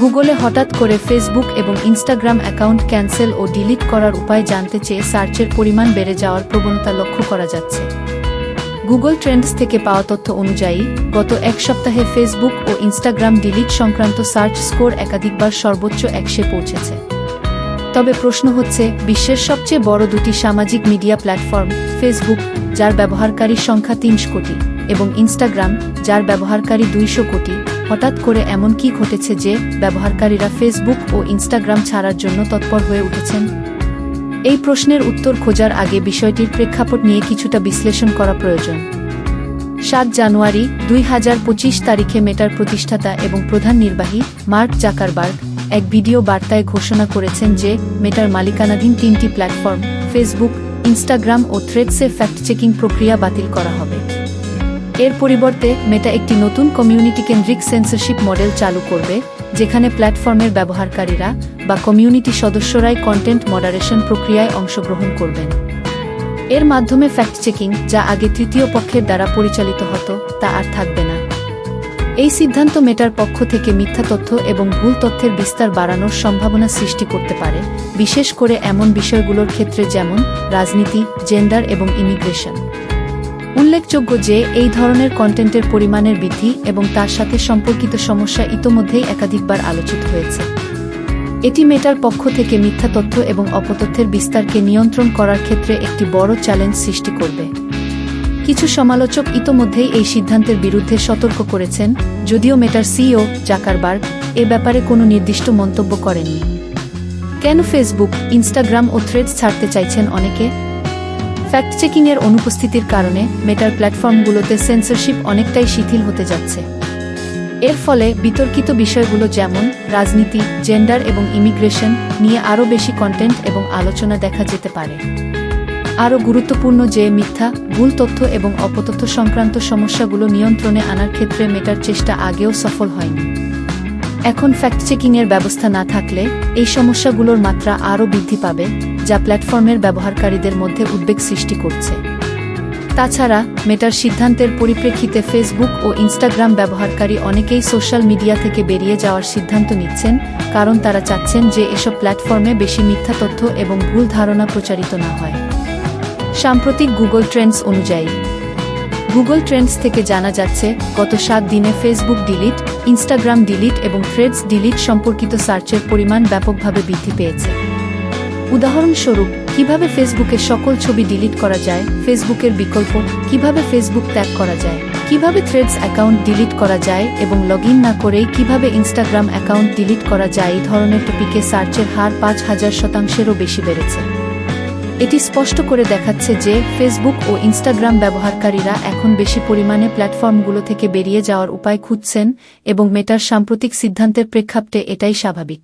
গুগলে হঠাৎ করে ফেসবুক এবং ইনস্টাগ্রাম অ্যাকাউন্ট ক্যান্সেল ও ডিলিট করার উপায় জানতে চেয়ে সার্চের পরিমাণ বেড়ে যাওয়ার প্রবণতা লক্ষ্য করা যাচ্ছে। গুগল ট্রেন্ডস থেকে পাওয়া তথ্য অনুযায়ী, গত এক সপ্তাহে ফেসবুক ও ইনস্টাগ্রাম ডিলিট সংক্রান্ত সার্চ স্কোর একাধিকবার সর্বোচ্চ একশে পৌঁছেছে। তবে প্রশ্ন হচ্ছে, বিশ্বের সবচেয়ে বড় দুটি সামাজিক মিডিয়া প্ল্যাটফর্ম, ফেসবুক, যার ব্যবহারকারীর সংখ্যা তিনশো কোটি, এবং ইনস্টাগ্রাম, যার ব্যবহারকারী দুইশো কোটি হঠাৎ করে এমন কি ঘটেছে যে ব্যবহারকারীরা ফেসবুক ও ইনস্টাগ্রাম ছাড়ার জন্য তৎপর হয়ে উঠেছেন? এই প্রশ্নের উত্তর খোঁজার আগে বিষয়টির প্রেক্ষাপট নিয়ে কিছুটা বিশ্লেষণ করা প্রয়োজন। সাত জানুয়ারি দুই হাজার পঁচিশ তারিখে মেটার প্রতিষ্ঠাতা এবং প্রধান নির্বাহী মার্ক জাকারবার্গ এক ভিডিও বার্তায় ঘোষণা করেছেন যে মেটার মালিকানাধীন তিনটি প্ল্যাটফর্ম ফেসবুক ইনস্টাগ্রাম ও থ্রেডসে ফ্যাক্ট চেকিং প্রক্রিয়া বাতিল করা হবে। এর পরিবর্তে মেটা একটি নতুন কমিউনিটি কেন্দ্রিক সেন্সরশিপ মডেল চালু করবে, যেখানে প্ল্যাটফর্মের ব্যবহারকারীরা বা কমিউনিটি সদস্যরাই কন্টেন্ট মডারেশন প্রক্রিয়ায় অংশগ্রহণ করবেন। এর মাধ্যমে ফ্যাক্ট চেকিং যা আগে তৃতীয় পক্ষের দ্বারা পরিচালিত হতো, তা আর থাকবে না। এই সিদ্ধান্ত মেটার পক্ষ থেকে মিথ্যা তথ্য এবং ভুল তথ্যের বিস্তার বাড়ানোর সম্ভাবনা সৃষ্টি করতে পারে, বিশেষ করে এমন বিষয়গুলোর ক্ষেত্রে যেমন রাজনীতি জেন্ডার এবং ইমিগ্রেশন উল্লেখযোগ্য যে, এই ধরনের কন্টেন্টের পরিমাণের বৃদ্ধি এবং তার সাথে সম্পর্কিত সমস্যা ইতোমধ্যেই একাধিকবার আলোচিত হয়েছে। এটি মেটার পক্ষ থেকে মিথ্যা তথ্য এবং অপতথ্যের বিস্তারকে নিয়ন্ত্রণ করার ক্ষেত্রে একটি বড় চ্যালেঞ্জ সৃষ্টি করবে। কিছু সমালোচক ইতোমধ্যেই এই সিদ্ধান্তের বিরুদ্ধে সতর্ক করেছেন, যদিও মেটার সিইও জাকারবার্গ এ ব্যাপারে কোনো নির্দিষ্ট মন্তব্য করেননি। কেন ফেসবুক, ইনস্টাগ্রাম ও থ্রেডস ছাড়তে চাইছেন অনেকে? ফ্যাক্ট চেকিংয়ের অনুপস্থিতির কারণে মেটার প্ল্যাটফর্মগুলোতে সেন্সরশিপ অনেকটাই শিথিল হতে যাচ্ছে। এর ফলে বিতর্কিত বিষয়গুলো যেমন রাজনীতি জেন্ডার এবং ইমিগ্রেশন নিয়ে আরও বেশি কন্টেন্ট এবং আলোচনা দেখা যেতে পারে। আরও গুরুত্বপূর্ণ যে মিথ্যা, ভুল তথ্য এবং অপতথ্য সংক্রান্ত সমস্যাগুলো নিয়ন্ত্রণে আনার ক্ষেত্রে মেটার চেষ্টা আগেও সফল হয়নি। এখন ফ্যাক্ট চেকিংয়ের ব্যবস্থা না থাকলে, এই সমস্যাগুলোর মাত্রা আরও বৃদ্ধি পাবে, যা প্ল্যাটফর্মের ব্যবহারকারীদের মধ্যে উদ্বেগ সৃষ্টি করছে। তাছাড়া মেটার সিদ্ধান্তের পরিপ্রেক্ষিতে ফেসবুক ও ইনস্টাগ্রাম ব্যবহারকারী অনেকেই সোশ্যাল মিডিয়া থেকে বেরিয়ে যাওয়ার সিদ্ধান্ত নিচ্ছেন, কারণ তারা চাচ্ছেন যে এসব প্ল্যাটফর্মে বেশি মিথ্যা তথ্য এবং ভুল ধারণা প্রচারিত না হয়। সাম্প্রতিক গুগল ট্রেন্ডস অনুযায়ী গুগল ট্রেন্ডস থেকে জানা যাচ্ছে, গত সাত দিনে ফেসবুক ডিলিট ইনস্টাগ্রাম ডিলিট এবং থ্রেডস ডিলিট সম্পর্কিত সার্চের পরিমাণ ব্যাপকভাবে বৃদ্ধি পেয়েছে। উদাহরণস্বরূপ, কীভাবে ফেসবুকের সকল ছবি ডিলিট করা যায় ফেসবুকের বিকল্প, কীভাবে ফেসবুক ত্যাগ করা যায়, কীভাবে থ্রেডস অ্যাকাউন্ট ডিলিট করা যায় এবং লগ না করেই কীভাবে ইনস্টাগ্রাম অ্যাকাউন্ট ডিলিট করা যায় এই ধরনের টপিকে সার্চের হার পাঁচ হাজার শতাংশেরও বেশি বেড়েছে। এটি স্পষ্ট করে দেখাচ্ছে যে ফেসবুক ও ইনস্টাগ্রাম ব্যবহারকারীরা এখন বেশি পরিমাণে প্ল্যাটফর্মগুলো থেকে বেরিয়ে যাওয়ার উপায় খুঁজছেন এবং মেটার সাম্প্রতিক সিদ্ধান্তের প্রেক্ষাপটে এটাই স্বাভাবিক।